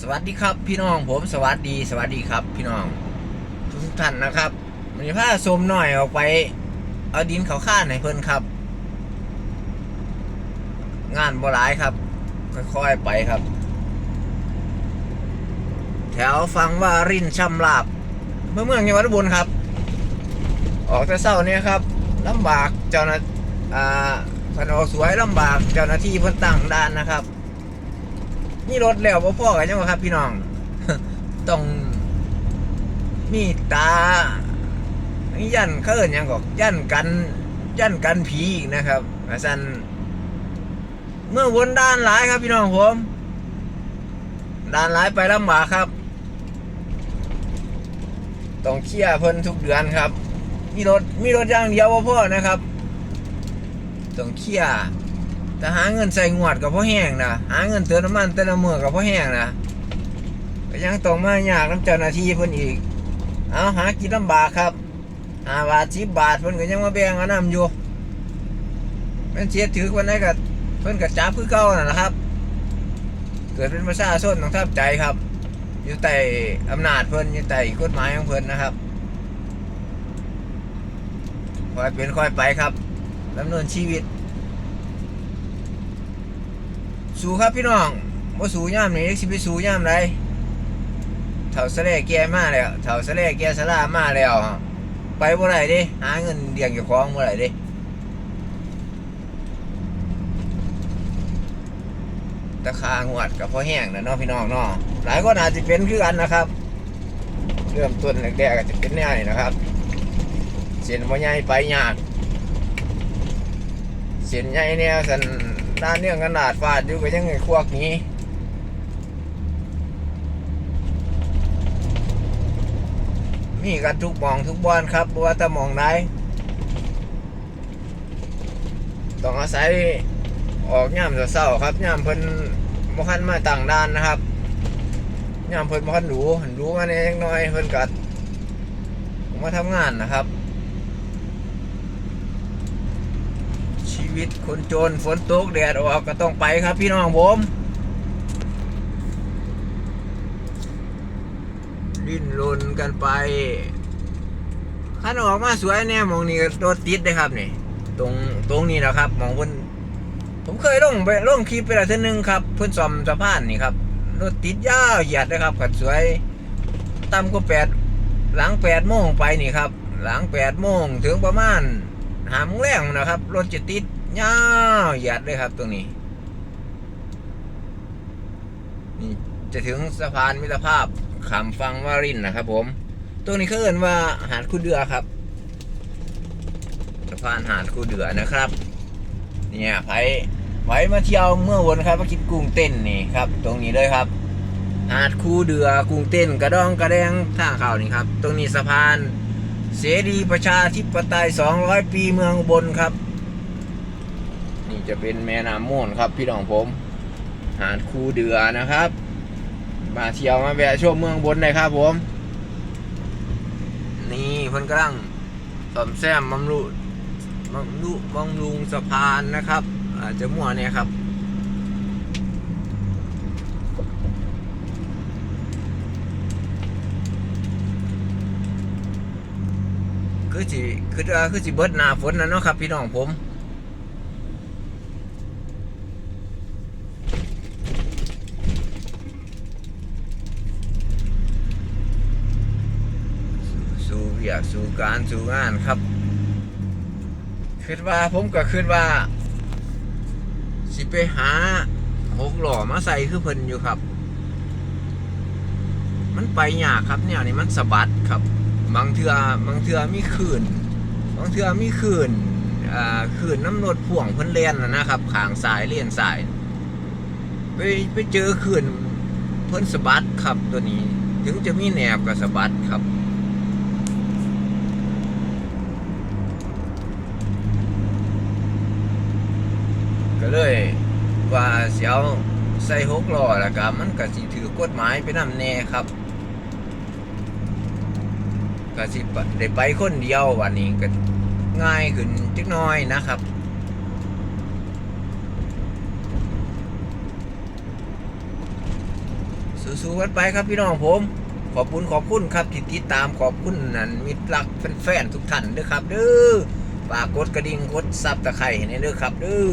สวัสดีครับพี่น้องผมสวัสดีสวัสดีครับ พี่น้อง ทุกท่านนะครับมันจะพาสมหน่อยออกไป เอาดินเขาข้านให้เพิ่นครับ งานบ่หลายครับ ค่อยๆไปครับ แถวฟังว่ารินช่ำลาบเมื่อเมืองจังหวัดอุบลครับ ออกแต่เศร้าเนี่ยครับลำบากเจ้าหน้าอ่าคันอสวยลำบากเจ้าหน้าที่เพิ่นตั้งด่านนะครับ นี่รถแล้วบ่พ่อกันยังวะครับ พี่น้อง ต้องมีตายันเขาเอิ้นยังก็ยันกันยันกันผีอีกนะครับอาจารย์เมื่อวนด้านหลายครับพี่น้องผมด้านหลายไปลำบากครับ ต้องเคลียร์เพิ่นทุกเดือนครับ มีรถมีรถอย่างเดียวบ่พ่อนะครับ ต้องเคลียร์ แต่หาเงินใส่งวดกับพ่อแห้งนะหาเงินเติมน้ำมันแต่ละมื้อกับพ่อแห้งนะก็ยังต้องมายากน้ำเจ้าหน้าที่เพิ่นอีก เอาหากินลำบากครับหาบาทสิบบาทเพิ่นก็ยังมาแบ่งเอานำอยู่แม่นเสียถือวันไหนก็เพิ่นก็จับคือเก่านั่นแหละครับ เกิดเป็นประชาชนต้องทับใจครับ อยู่ใต้อำนาจเพิ่นอยู่ใต้กฎหมายของเพิ่นนะครับคอยเป็นคอยไปครับดำเนินชีวิต สู้ครับพี่น้องว่าสู้ย่ามนี้สิไปสู้ย่ามไรเถาสะเลแก่มาแล้วเถาสะเลแก่สลามาแล้ว ไปบ่ไรด้หาเงินเลี้ยงเจ้าของบ่ไรด้ตะคางวดกับพ่อแห้งนะเนาะพี่น้องเนาะหลายคนอาจจะเป็นคือกันนะครับ เริ่มต้นแรกๆก็จะเป็นแนวนี้นะครับเส้นบ่ใหญ่ไปยากเส้นใหญ่เนี่ยสัน ด้านเนื่องกันาดฟาดอยู่ก็ยังไงควกนี้มีกันทุกมองทุกบ้านครับว่าแต่หมองไหนต้องอาศัยออกย่ามเศร้าครับย่ามเพิ่นบ่คันมาต่างด้านนะครับย่ามเพิ่นบ่คันรู้หันรู้มาเนี่ยจักหน่อยเพิ่นก็มาทำงานนะครับ วิตคนจนฝนตกแดดออกก็ต้องไปครับพี่น้องผม ดิ้นรนกันไปขันออกมาสวยแน่มองนี่รถติดเลยครับนี่ ตรงตรงนี้นะครับมองบนผมเคยลงไปลงคลิปไปแล้วเท่านึงครับเพื่อนซ่อมสะพานนี่ครับรถติดยาวเหยียดเลยครับขันสวยต่ำกว่าแปดหลังแปดโมงไปนี่ครับ หลังแปดโมงถึงประมาณหาโมงแรงนะครับ รถจะติด ยาวเหยียดเลยครับตรงนี้ นี่จะถึงสะพานมิตรภาพขามฟังวารินนะครับ ผม ตรงนี้เขาเอ่นว่าหาดคูเดือครับ สะพานหาดคูเดือนะครับ เนี่ยไผไผมาเที่ยวเมื่อวันครับมากินกุ้งเต้นนี่ครับ ตรงนี้เลยครับ หาดคูเดือกุ้งเต้น กระดองกระแดงท่าข่าวนี่ครับ ตรงนี้สะพานเสรีประชาธิปไตย 200 ปีเมืองบนครับ นี่จะเป็นแม่น้ำมูลครับพี่น้องผม หาดคูเดือนะครับ มาเที่ยวมาแวะชมเมืองบนเลยครับผม นี่เพิ่นกำลังซ่อมแซมบำรุบำรุบำรุงสะพานนะครับ อาจจะมั่วเนี่ยครับคือสิคือว่าคือสิเบิดหน้าฝนนะเนาะครับ พี่น้องผม สู่ เวียกสู่การสู่งานครับคิดว่าผมก็คิดว่า สิไปหาหกหล่อมาใส่คือเพิ่นอยู่ครับ มันไปยากครับเนี่ยนี่มันสะบัดครับ บางเทือบางเทือมีขื่นบางเทือมีขื่นอ่าขื่นน้ำรถพ่วงเพิ่นเลียนนะครับขางสายเลียนสายไปไปเจอขื่นเพิ่นสะบัดครับตัวนี้ ถึงจะมีแนบกับสะบัดครับ ก็เลยว่าเสียวใส่หกล้อแล้วก็มันก็สิถือกฎหมายไปนำแน่ครับก็สิไปได้ไปคนเดียววันนี้ก็ง่ายขึ้นจักน้อยนะครับสสู้ๆกันไปครับพี่น้องผม ขอบคุณขอบคุณครับที่ติดตามขอบคุณนั่นมิตรรักแฟนๆทุกท่านด้อครับเด้อฝากกดกระดิ่งกดซับตะไคร้ให้แน่เด้อครับเด้อ